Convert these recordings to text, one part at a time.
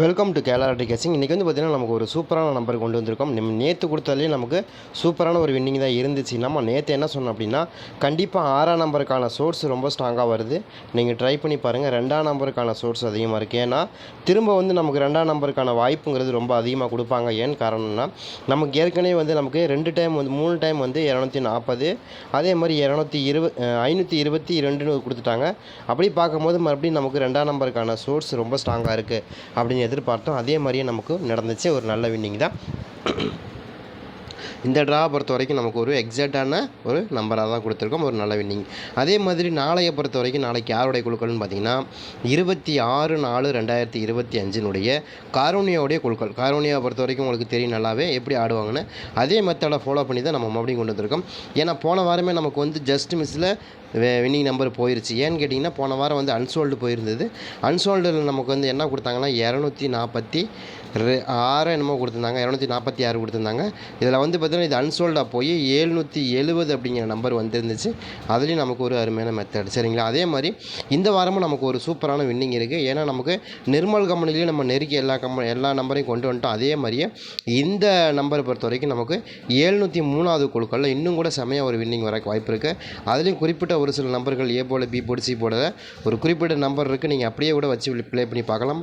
Welcome to Kerala கேசிங் இன்றைக்கி வந்து பார்த்திங்கன்னா நமக்கு ஒரு சூப்பரான நம்பர் கொண்டு வந்திருக்கோம். நம்ம நேற்று கொடுத்தாலே நமக்கு சூப்பரான ஒரு வின்னிங் தான் இருந்துச்சு. நம்ம நேற்று என்ன சொன்னோம் அப்படின்னா கண்டிப்பாக ஆறாம் நம்பருக்கான சோர்ஸ் ரொம்ப ஸ்ட்ராங்காக வருது. நீங்கள் ட்ரை பண்ணி பாருங்கள் ரெண்டாம் நம்பருக்கான சோர்ஸ் அதிகமாக இருக்குது ஏன்னா திரும்ப வந்து நமக்கு ரெண்டாம் நம்பருக்கான வாய்ப்புங்கிறது ரொம்ப அதிகமாக கொடுப்பாங்க. ஏன் காரணம்னா நமக்கு ஏற்கனவே வந்து நமக்கு ரெண்டு டைம் வந்து மூணு டைம் வந்து இரநூத்தி நாற்பது அதே மாதிரி இரநூத்தி இருபது ஐநூற்றி இருபத்தி ரெண்டுன்னு கொடுத்துட்டாங்க. அப்படி பார்க்கும்போது மறுபடியும் நமக்கு ரெண்டாம் நம்பருக்கான சோர்ஸ் ரொம்ப ஸ்ட்ராங்காக இருக்குது அப்படின்னு எதிர்பார்த்தோம். அதே மாதிரியே நமக்கு நடந்துச்சு. ஒரு நல்ல வின்னிங் தான். இந்த ட்ரா பொறுத்த வரைக்கும் நமக்கு ஒரு எக்ஸாக்டான ஒரு நம்பராக தான் கொடுத்துருக்கோம். ஒரு நல்ல வின்னிங் அதே மாதிரி நாளையை பொறுத்த வரைக்கும் நாளைக்கு யாருடைய குழுக்கள்னு பார்த்தீங்கன்னா இருபத்தி ஆறு நாலு ரெண்டாயிரத்தி இருபத்தி அஞ்சினுடைய காரோனியாவுடைய குழுக்கள். காரோனியாவை பொறுத்த வரைக்கும் உங்களுக்கு தெரியும் நல்லாவே எப்படி ஆடுவாங்கன்னு. அதே மெத்தடை ஃபாலோ பண்ணி தான் நம்ம மறுபடியும் கொண்டு வந்திருக்கோம். ஏன்னா போன வாரமே நமக்கு வந்து ஜஸ்ட் மிஸ்ஸில் வின்னிங் நம்பர் போயிருச்சு. ஏன்னு கேட்டிங்கன்னா போன வாரம் வந்து அன்சோல்டு போயிருந்தது. அன்சோல்டில் நமக்கு வந்து என்ன கொடுத்தாங்கன்னா இரநூத்தி நாற்பத்தி ரெ ஆறு என்னமோ கொடுத்துருந்தாங்க. இரநூத்தி நாற்பத்தி ஆறு கொடுத்துருந்தாங்க. இதில் வந்து பார்த்திங்கன்னா இது அன்சோல்டாக போய் ஏழ்நூற்றி எழுபது அப்படிங்கிற நம்பர் வந்துருந்துச்சு. அதுலேயும் நமக்கு ஒரு அருமையான மெத்தட் சரிங்களா? அதே மாதிரி இந்த வாரமும் நமக்கு ஒரு சூப்பரான வின்னிங் இருக்குது ஏன்னா நமக்கு நிர்மல் கம்பெனிலையும் நம்ம நெருக்கி எல்லா கம்பெனி எல்லா நம்பரையும் கொண்டு வந்துட்டோம். அதே மாதிரியே இந்த நம்பரை பொறுத்த வரைக்கும் நமக்கு ஏழ்நூற்றி மூணாவது குழுக்களில் இன்னும் கூட செமையாக ஒரு வின்னிங் வரக்கு வாய்ப்பு இருக்குது அதுலேயும் குறிப்பிட்ட ஒரு சில நம்பர்கள் ஏ போல பி போர்டு சி போட ஒரு குறிப்பிட்ட நம்பர் இருக்குது நீங்கள் அப்படியே கூட வச்சு ப்ளே பண்ணி பார்க்கலாம்.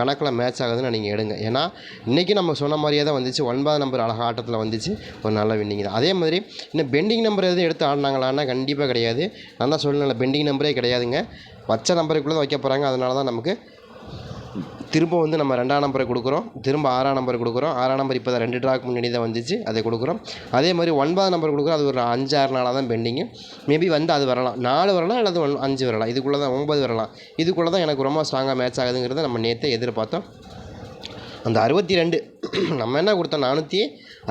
கணக்கில் மேட்ச் ஆகுதுன்னு நீங்கள் எடுங்க. ஏன்னா இன்றைக்கி நம்ம சொன்ன மாதிரியே தான் வந்துச்சு. ஒன்பது நம்பர் அழகாக ஆட்டத்தில் வந்துச்சு. ஒரு நல்ல வின்னிங் தான். அதே மாதிரி இன்னும் பெண்டிங் நம்பர் எதுவும் எடுத்து ஆடினாங்களான்னா கண்டிப்பாக கிடையாது. நான் தான் சொல்லல பெண்டிங் நம்பரே கிடையாதுங்க. வச்ச நம்பருக்குள்ளே தான் வைக்க போகிறாங்க அதனால தான் நமக்கு திரும்ப வந்து நம்ம ரெண்டாம் நம்பரை கொடுக்குறோம். திரும்ப ஆறாம் நம்பர் கொடுக்குறோம். ஆறாம் நம்பர் இப்போ தான் ரெண்டு ட்ராக் முன்னாடி தான் வந்துச்சு. அதை கொடுக்குறோம். அதே மாதிரி ஒன்பதாம் நம்பர் கொடுக்குறோம். அது ஒரு அஞ்சு ஆறு நாளாக தான் பெண்டிங்கு மேபி வந்து அது வரலாம். நாலு வரலாம் அல்லது ஒன் அஞ்சு வரலாம். இதுக்குள்ளே தான் ஒம்பது வரலாம். இதுக்குள்ளே தான் எனக்கு ரொம்ப ஸ்ட்ராங்காக மேட்ச் ஆகுதுங்கிறத நம்ம நேற்றே எதிர்பார்த்தோம். அந்த அறுபத்தி ரெண்டு நம்ம என்ன கொடுத்தோம்? நானூற்றி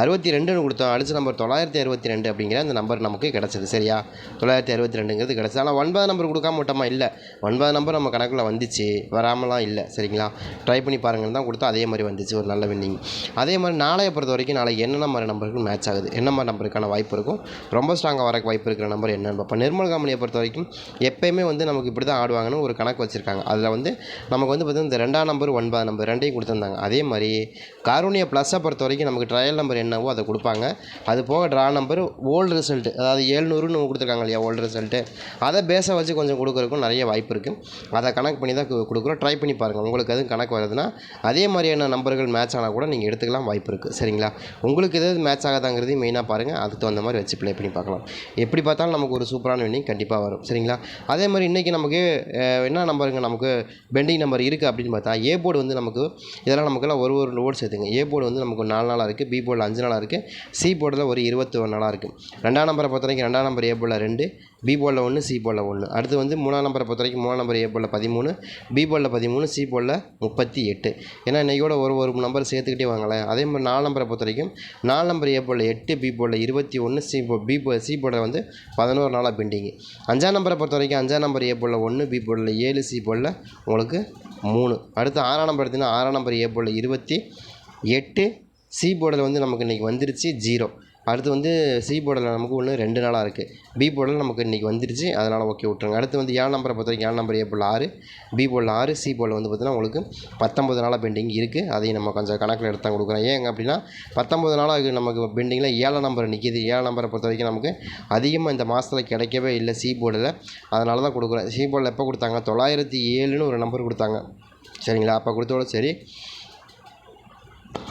அறுபத்தி ரெண்டுன்னு கொடுத்தோம். அடுத்த நம்பர் தொள்ளாயிரத்தி அறுபத்தி ரெண்டு அப்படிங்கிற அந்த நம்பர் நமக்கு கிடச்சிது. சரியா? தொள்ளாயிரத்தி அறுபத்தி ரெண்டுங்கிறது கிடச்சிது. ஆனால் ஒன்பது நம்பர் கொடுக்காம விட்டோமா? இல்லை. ஒன்பது நம்பர் நம்ம கணக்கில் வந்துச்சு. வராமலாம் இல்லை. சரிங்களா? ட்ரை பண்ணி பாருங்கன்னு தான் கொடுத்தோம். அதே மாதிரி வந்துச்சு. ஒரு நல்ல வின்னிங் அதே மாதிரி நாளைய பொறுத்த வரைக்கும் நாளைக்கு என்னென்ன மாதிரி நம்பருக்கு மேட்ச் ஆகுது? என்ன மாதிரி நம்பருக்கான வாய்ப்பு இருக்கும்? ரொம்ப ஸ்ட்ராங்காக வரக்கு வாய்ப்பு இருக்கிற நம்பர் என்னென்னு பார்ப்போம். நிர்மல் காமனியை பொறுத்த வரைக்கும் எப்பயுமே வந்து நமக்கு இப்படி தான் ஆடுவாங்கன்னு ஒரு கணக்கு வச்சுருக்காங்க. அதில் வந்து நமக்கு வந்து பார்த்திங்கன்னா இந்த ரெண்டாம் நம்பர் ஒன்பது நம்பர் ரெண்டையும் கொடுத்துருந்தாங்க. அதே மாதிரி அருணிய ப்ளஸ்ஸை பொறுத்த வரைக்கும் நமக்கு ட்ரையல் நம்பர் என்னவோ அதை கொடுப்பாங்க. அது போக ட்ரா நம்பர் ஓல்டு ரிசல்ட்டு அதாவது ஏழ்நூறுன்னு கொடுத்துருக்காங்க இல்லையா ஓல்டு ரிசல்ட்டு அதை பேஸை வச்சு கொஞ்சம் கொடுக்குறதுக்கும் நிறைய வாய்ப்பு இருக்குது அதை கணக்கு பண்ணி தான் கு- கொடுக்குறோம். ட்ரை பண்ணி பாருங்கள் உங்களுக்கு எதுவும் கணக்கு வருதுன்னா அதே மாதிரியான நம்பர்கள் மேட்ச் ஆனால் கூட நீங்கள் எடுத்துக்கலாம் வாய்ப்பு இருக்குது சரிங்களா? உங்களுக்கு எதாவது மேட்ச் ஆகாதாங்கிறதையும் மெயினாக பாருங்கள் அதுக்கு தகுந்த மாதிரி வச்சு ப்ளே பண்ணி பார்க்கலாம். எப்படி பார்த்தாலும் நமக்கு ஒரு சூப்பரான வின்னிங் கண்டிப்பாக வரும். சரிங்களா? அதே மாதிரி இன்றைக்கி நமக்கு என்ன நம்பருங்க நமக்கு பெண்டிங் நம்பர் இருக்குது அப்படின்னு பார்த்தா ஏ போர்டு வந்து நமக்கு இதெல்லாம் நமக்கெல்லாம் ஒரு ஒரு லோடு சேர்த்துங்க. ஏ போர்டு வந்து நமக்கு நாலு நாளாக இருக்குது பி போர்டில் அஞ்சு நாளாக இருக்குது சி போர்டில் ஒரு இருபத்தி ஒரு நாளாக இருக்குது ரெண்டாம் நம்பரை பொறுத்த வரைக்கும் ரெண்டாம் நம்பர் ஏ போர்டில் ரெண்டு பி போர்டில் ஒன்று சி போர்டில் ஒன்று அடுத்து வந்து மூணாம் நம்பரை பொறுத்த வரைக்கும் மூணாம் நம்பர் ஏ போர்டில் பதிமூணு பி போர்டில் பதிமூணு சி போர்டில் முப்பத்தி எட்டு ஏன்னா இன்றைக்கோட ஒரு ஒரு நம்பர் சேர்த்துக்கிட்டே வாங்களேன் அதே மாதிரி நாலு நம்பரை பொறுத்த வரைக்கும் நாலு நம்பர் ஏ போர்டில் எட்டு பி போர்டில் இருபத்தி ஒன்று சி போ பி போ சி போர்டில் வந்து பதினோரு நாளாக பெண்டிங்கு அஞ்சாம் நம்பரை பொறுத்த வரைக்கும் அஞ்சாம் நம்பர் ஏ போர்டில் ஒன்று பி போர்டில் ஏழு சி போர்டில் உங்களுக்கு மூணு அடுத்து ஆறாம் நம்பர் எடுத்திங்கன்னா ஆறாம் நம்பர் ஏ போர்டில் இருபத்தி எட்டு சி போர்டில் வந்து நமக்கு இன்றைக்கி வந்துருச்சு ஜீரோ அடுத்து வந்து சி போர்டில் நமக்கு ஒன்று ரெண்டு நாளாக இருக்குது பி போர்டில் நமக்கு இன்றைக்கி வந்துருச்சு அதனால் ஓகே விட்ருங்க அடுத்து வந்து ஏழு நம்பரை பொறுத்த வரைக்கும் ஏழு நம்பர் ஏ போர்டில் ஆறு பி போர்டில் ஆறு சி போர்டில் வந்து பார்த்தீங்கன்னா உங்களுக்கு பத்தொம்பது நாளாக பெண்டிங் இருக்குது அதையும் நம்ம கொஞ்சம் கணக்கில் எடுத்து தான் கொடுக்குறோம். ஏங்க அப்படின்னா பத்தொம்பது நாளாக நமக்கு பெண்டிங்கில் ஏழு நம்பர் நிற்கிது ஏழு நம்பரை பொறுத்த வரைக்கும் நமக்கு அதிகமாக இந்த மாதத்தில் கிடைக்கவே இல்லை சி போர்டில் அதனால தான் கொடுக்குறேன் சி போர்டில் எப்போ கொடுத்தாங்க? தொள்ளாயிரத்தி ஏழுன்னு ஒரு நம்பர் கொடுத்தாங்க. சரிங்களா? அப்போ கொடுத்தோட சரி.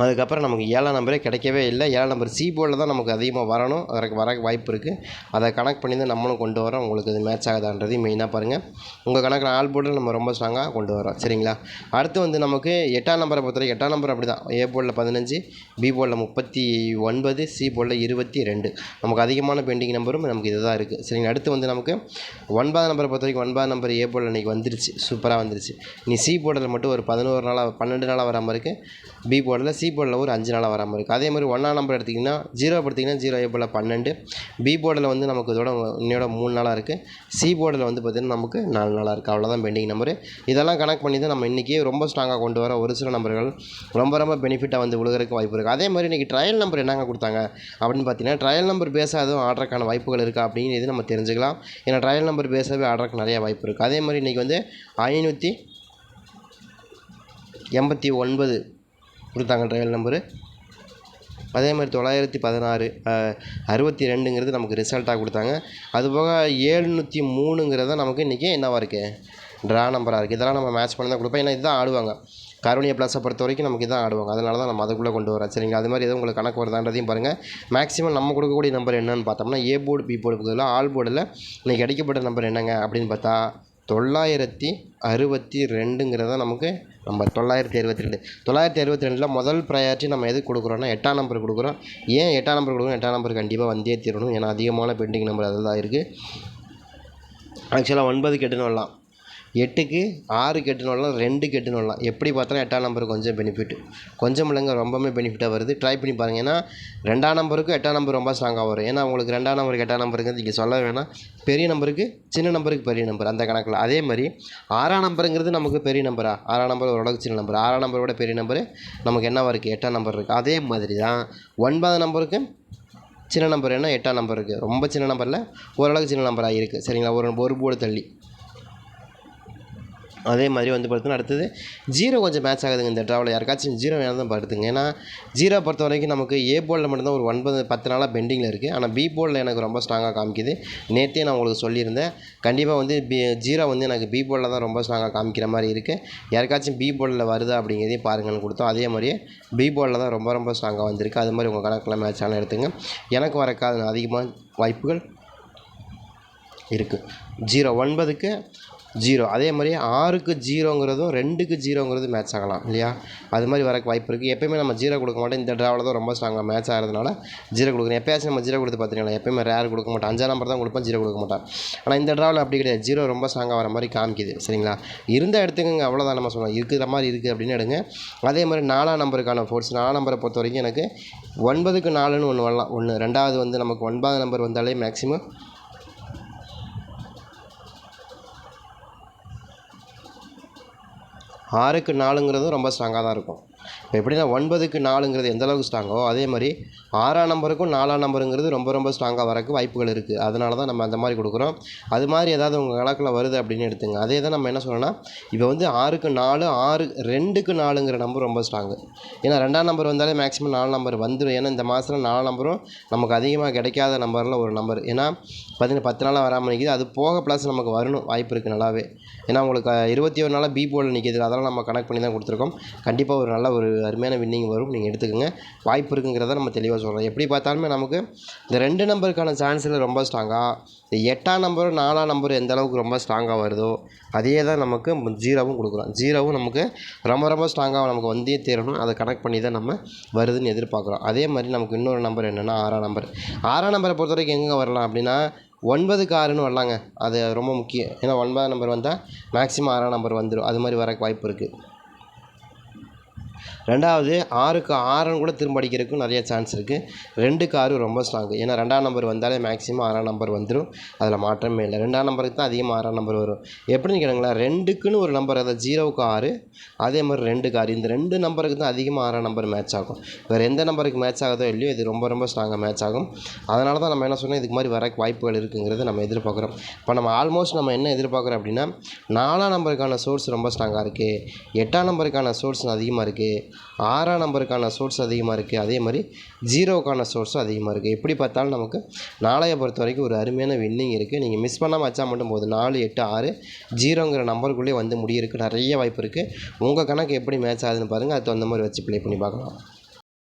அதுக்கப்புறம் நமக்கு ஏழாம் நம்பரே கிடைக்கவே இல்லை. ஏழாம் நம்பர் சி போர்டில் தான் நமக்கு அதிகமாக வரணும். அதற்கு வர வாய்ப்பு இருக்குது அதை கணக்கு பண்ணி தான் நம்மளும் கொண்டு வரோம் உங்களுக்கு இது மேட்ச் ஆகுதான்றதையும் மெயினாக பாருங்கள் உங்கள் கணக்கில் ஆல் போர்டில் நம்ம ரொம்ப ஸ்ட்ராங்காக கொண்டு வரோம் சரிங்களா? அடுத்து வந்து நமக்கு எட்டாம் நம்பரை பொறுத்தவரைக்கும் எட்டாம் நம்பர் அப்படி தான் ஏ போர்டில் பதினஞ்சு பி போர்டில் முப்பத்தி ஒன்பது சி போர்டில் இருபத்தி ரெண்டு. நமக்கு அதிகமான பெண்டிங் நம்பரும் நமக்கு இதுதான் இருக்குது சரிங்களா? அடுத்து வந்து நமக்கு ஒன்பதாம் நம்பரை பொறுத்த வரைக்கும் ஒன்பதாம் நம்பர் ஏ போர்டில் இன்றைக்கி வந்துருச்சு. சூப்பராக வந்துருச்சு. நீ சி போர்டில் மட்டும் ஒரு பதினோரு நாளாக பன்னெண்டு நாளாக வராமல் இருக்குது பி போர்டில் சி போர்டில் ஒரு அஞ்சு நாளாக வராமல் இருக்குது அதே மாதிரி ஒன்றாம் நம்பர் எடுத்திங்கன்னா ஜீரோ எடுத்திங்கன்னா ஜீரோ ஏ போர்டில் பன்னெண்டு. பி போர்டில் வந்து நமக்கு இதோட இன்னையோட மூணு நாளாக இருக்குது சி போர்டில் வந்து பார்த்திங்கன்னா நமக்கு நாலு நாளாக இருக்குது அவ்வளோதான் பெண்டிங் நம்பரு இதெல்லாம் கணக்கு பண்ணி தான் நம்ம இன்றைக்கி ரொம்ப ஸ்ட்ராங்காக கொண்டு வர ஒரு சில நம்பர்கள் ரொம்ப ரொம்ப பெனிஃபிட்டாக வந்து விழுகிறதுக்கு வாய்ப்பு இருக்குது அதே மாதிரி இன்றைக்கி ட்ரையல் நம்பர் என்னங்க கொடுத்தாங்க? அப்படின்னு பார்த்தீங்கன்னா ட்ரையல் நம்பர் பேஸாக அதுவும் ஆர்டருக்கான வாய்ப்புகள் இருக்கா அப்படின்னு இது நம்ம தெரிஞ்சுக்கலாம். ஏன்னா ட்ரையல் நம்பர் பேசவே ஆர்டருக்கு நிறைய வாய்ப்பு இருக்குது அதே மாதிரி இன்றைக்கி வந்து ஐநூற்றி எண்பத்தி ஒன்பது கொடுத்தாங்க ட்ரையல் நம்பரு அதே மாதிரி தொள்ளாயிரத்தி பதினாறு அறுபத்தி ரெண்டுங்கிறது நமக்கு ரிசல்ட்டாக கொடுத்தாங்க. அதுபோக ஏழ்நூற்றி மூணுங்கிறது தான் நமக்கு இன்றைக்கி என்னவாக இருக்குது ட்ரா நம்பராக இருக்குது இதெல்லாம் நம்ம மேட்ச் பண்ணி தான் கொடுப்போம். ஏன்னா இதுதான் ஆடுவாங்க. கருணிய ப்ளஸை பொறுத்த வரைக்கும் நமக்கு இதான் ஆடுவாங்க. அதனால தான் நம்ம அதுக்குள்ளே கொண்டு வரோம் சரிங்களா அது மாதிரி எதுவும் உங்களுக்கு கணக்கு வருதான்றதையும் பாருங்கள் மேக்ஸிமம் நம்ம கொடுக்கக்கூடிய நம்பர் என்னன்னு பார்த்தோம்னா ஏ போர்டு பி போர்டு பதில் ஆல் போர்டில் இன்றைக்கி அடிக்கப்பட்ட நம்பர் என்னங்க அப்படின்னு பார்த்தா தொள்ளாயிரத்தி அறுபத்தி ரெண்டுங்கிறது தான் நமக்கு நம்பர் தொள்ளாயிரத்தி அறுபத்தி ரெண்டு. தொள்ளாயிரத்தி அறுபத்தி ரெண்டில் முதல் ப்ரையாரிட்டி நம்ம எதுக்கு கொடுக்குறோன்னா எட்டாம் நம்பர் கொடுக்குறோம். ஏன் எட்டாம் நம்பர் கொடுக்குறோம்? எட்டாம் நம்பர் கண்டிப்பாக வந்தே தீரணும். ஏன்னா அதிகமான பெண்டிங் நம்பர் அதில் தான் இருக்குது ஆக்சுவலாக ஒன்பது கெட்டுன்னு வரலாம். எட்டுக்கு ஆறு கெட்டுன்னு வரலாம் ரெண்டு கெட்டுன்னு வரலாம். எப்படி பார்த்தாலும் எட்டாம் நம்பருக்கு கொஞ்சம் பெனிஃபிட் கொஞ்சம் இல்லைங்க ரொம்பவுமே பெனிஃபிட்டாக வருது. ட்ரை பண்ணி பாருங்கள் ஏன்னா ரெண்டாம் நம்பருக்கு எட்டாம் நம்பர் ரொம்ப ஸ்ட்ராங்காக வரும். ஏன்னா உங்களுக்கு ரெண்டாம் நம்பருக்கு எட்டாம் நம்பருக்கு நீங்கள் சொல்ல வேணாம். பெரிய நம்பருக்கு சின்ன நம்பருக்கு பெரிய நம்பர் அந்த கணக்கில். அதே மாதிரி ஆறாம் நம்பருங்கிறது நமக்கு பெரிய நம்பரா ஆறாம் நம்பர் ஓரளவுக்கு சின்ன நம்பர் ஆறாம் நம்பரோட பெரிய நம்பர் நமக்கு என்னவா இருக்குது எட்டாம் நம்பர் இருக்குது அதே மாதிரி தான் ஒன்பதாம் நம்பருக்கு சின்ன நம்பர் என்ன எட்டாம் நம்பர் இருக்குது ரொம்ப சின்ன நம்பரில் ஓரளவுக்கு சின்ன நம்பராக இருக்குது சரிங்களா? ஒரு ஒரு போர்டு தள்ளி. அதே மாதிரி வந்து பார்த்தீங்கன்னா அடுத்தது ஜீரோ கொஞ்சம் மேட்ச் ஆகுதுங்க இந்த ட்ராவலில் யாருக்காச்சும் ஜீரோ வேணால் தான் படுத்துங்க ஏன்னா ஜீரோ பொறுத்த வரைக்கும் நமக்கு ஏ போலில் மட்டும்தான் ஒரு ஒன்பது பத்து நாளாக பெண்டிங்கில் இருக்குது ஆனால் பி போர்டில் எனக்கு ரொம்ப ஸ்ட்ராங்காக காமிக்குது. நேற்றே நான் உங்களுக்கு சொல்லியிருந்தேன். கண்டிப்பாக வந்து பி ஜீரோ வந்து எனக்கு பி போலில் தான் ரொம்ப ஸ்ட்ராங்காக காமிக்கிற மாதிரி இருக்குது யாருக்காச்சும் பி போலில் வருதா அப்படிங்கிறதையும் பாருங்கன்னு கொடுத்தோம். அதே மாதிரியே பி போலில் தான் ரொம்ப ரொம்ப ஸ்ட்ராங்காக வந்திருக்கு. அது மாதிரி உங்கள் கணக்கில் மேட்ச் ஆனால் எடுத்துங்க. எனக்கு வரக்காது அதிகமாக வாய்ப்புகள் இருக்குது ஜீரோ ஒன்பதுக்கு ஜீரோ. அதே மாதிரி ஆறுக்கு ஜீரோங்கிறதும் ரெண்டுக்கு ஜீரோங்கிறது மேட்ச் ஆகலாம் இல்லையா? அது மாதிரி வரக்கு வாய்ப்பு இருக்குது எப்பயுமே நம்ம ஜீரோ கொடுக்க மாட்டோம். இந்த ட்ராவில் தான் ரொம்ப ஸ்ட்ராங்காக மேட்ச் ஆகிறதுனால ஜீரோ கொடுக்குறோம் எப்பயாச்சும் நம்ம ஜீரோ கொடுத்து பார்த்துக்கலாம் எப்பயுமே ரேர் கொடுக்க மாட்டோம். அஞ்சாம் நம்பர் தான் கொடுப்போம் ஜீரோ கொடுக்க மாட்டோம். ஆனால் இந்த ட்ராவில் அப்படி கிடையாது. ஜீரோ ரொம்ப ஸ்ட்ராங்காக வர மாதிரி காமிக்குது சரிங்களா? இருந்த இடத்துக்குங்க அவ்வளோதான் நம்ம சொல்லலாம் இருக்கிற மாதிரி இருக்குது அப்படின்னு எடுங்க. அதே மாதிரி நாலாம் நம்பருக்கான ஃபோர்ஸ் நாலாம் நம்பரை பொறுத்த வரைக்கும் எனக்கு ஒன்பதுக்கு நாலுன்னு ஒன்று வரலாம். ஒன்று ரெண்டாவது வந்து நமக்கு ஒன்பதாம் நம்பர் வந்தாலே மேக்ஸிமம் ஆறுக்கு நாலுங்கிறதும் ரொம்ப ஸ்ட்ராங்காக தான் இருக்கும். எப்படின்னா ஒன்பதுக்கு நாலுங்கிறது எந்த அளவுக்கு ஸ்ட்ராங்கோ அதே மாதிரி ஆறாம் நம்பருக்கும் நாலாம் நம்பருங்கிறது ரொம்ப ரொம்ப ஸ்ட்ராங்காக வரக்கு வாய்ப்புகள் இருக்குது அதனால தான் நம்ம அந்த மாதிரி கொடுக்குறோம். அது மாதிரி ஏதாவது உங்கள் கணக்கில் வருது அப்படின்னு எடுத்துங்க. அதே தான் நம்ம என்ன சொல்லணும்னா இப்போ வந்து ஆறுக்கு நாலு ஆறு ரெண்டுக்கு நாலுங்கிற நம்பர் ரொம்ப ஸ்ட்ராங்கு ஏன்னா ரெண்டாம் நம்பர் வந்தாலே மேக்ஸிமம் நாலு நம்பர் வந்துடும் ஏன்னா இந்த மாதத்தில் நாலு நம்பரும் நமக்கு அதிகமாக கிடைக்காத நம்பரில் ஒரு நம்பர் ஏன்னா பார்த்தீங்கன்னா பத்து நாளாக வராமல் நிற்கிது அது போக ப்ளஸ் நமக்கு வரணும் வாய்ப்பு இருக்குது நல்லாவே. ஏன்னா உங்களுக்கு இருபத்தி ஒரு நாளாக பி போர்டில் நிற்கிது அதெல்லாம் நம்ம கனெக்ட் பண்ணி தான் கொடுத்துருக்கோம். கண்டிப்பாக ஒரு நல்ல ஒரு அருமையான வின்னிங் வரும். நீங்கள் எடுத்துக்கோங்க. வாய்ப்பு இருக்குங்கிறத நம்ம தெளிவாக சொல்கிறோம் எப்படி பார்த்தாலுமே நமக்கு இந்த ரெண்டு நம்பருக்கான சான்ஸில் ரொம்ப ஸ்ட்ராங்காக இந்த எட்டாம் நம்பரும் நாலாம் நம்பரும் எந்த அளவுக்கு ரொம்ப ஸ்ட்ராங்காக வருதோ அதே தான் நமக்கு ஜீரோவும் கொடுக்குறோம். ஜீரோவும் நமக்கு ரொம்ப ரொம்ப ஸ்ட்ராங்காக நமக்கு வந்தே தேரணும். அதை கனெக்ட் பண்ணி தான் நம்ம வருதுன்னு எதிர்பார்க்குறோம். அதே மாதிரி நமக்கு இன்னொரு நம்பர் என்னென்னா ஆறாம் நம்பர் ஆறாம் நம்பரை பொறுத்த வரைக்கும் எங்கே வரலாம் அப்படின்னா ஒன்பதுக்கு ஆறுன்னு வரலாங்க. அது ரொம்ப முக்கியம். ஏன்னா ஒன்பதாம் நம்பர் வந்தால் மேக்ஸிமம் ஆறாம் நம்பர் வந்துடும் அது மாதிரி வர வாய்ப்பு இருக்குது ரெண்டாவது ஆறுக்கு ஆறுன்னு கூட திரும்ப அடிக்கிறதுக்கும் நிறைய சான்ஸ் இருக்குது ரெண்டுக்கு ஆறு ரொம்ப ஸ்ட்ராங்கு ஏன்னா ரெண்டாம் நம்பர் வந்தாலே மேக்ஸிமம் ஆறாம் நம்பர் வந்துடும் அதில் மாற்றமே இல்லை. ரெண்டாம் நம்பருக்கு தான் அதிகமாக ஆறாம் நம்பர் வரும். எப்படின்னு கேளுங்களேன் ரெண்டுக்குன்னு ஒரு நம்பர் அதாவது ஜீரோவுக்கு ஆறு அதே மாதிரி ரெண்டுக்கு ஆறு இந்த ரெண்டு நம்பருக்கு தான் அதிகமாக ஆறாம் நம்பர் மேட்ச் ஆகும். வேறு எந்த நம்பருக்கு மேட்ச் ஆகுதோ இல்லையோ இது ரொம்ப ரொம்ப ஸ்ட்ராங்காக மேட்ச் ஆகும். அதனால தான் நம்ம என்ன சொன்னோம் இதுக்கு மாதிரி வரக்கு வாய்ப்புகள் இருக்குங்கிறத நம்ம எதிர்பார்க்குறோம். இப்போ நம்ம ஆல்மோஸ்ட் நம்ம என்ன எதிர்பார்க்குறோம் அப்படின்னா நாலாம் நம்பருக்கான சோர்ஸ் ரொம்ப ஸ்ட்ராங்காக இருக்குது எட்டாம் நம்பருக்கான சோர்ஸ் அதிகமாக இருக்குது ஆறாம் நம்பருக்கான சோர்ஸ் அதிகமாக இருக்குது அதே மாதிரி ஜீரோவுக்கான சோர்ஸும் அதிகமாக இருக்குது எப்படி பார்த்தாலும் நமக்கு நாளைய பொறுத்த வரைக்கும் ஒரு அருமையான வின்னிங் இருக்குது நீங்கள் மிஸ் பண்ணாமல் வச்சா மட்டும் போதும். நாலு எட்டு ஆறு ஜீரோங்கிற நம்பருக்குள்ளேயே வந்து முடியிருக்கு நிறைய வாய்ப்பு இருக்குது உங்கள் கணக்கு எப்படி மேட்ச் ஆகுதுன்னு பாருங்கள் அது தகுந்த மாதிரி வச்சு ப்ளே பண்ணி பார்க்கலாம்.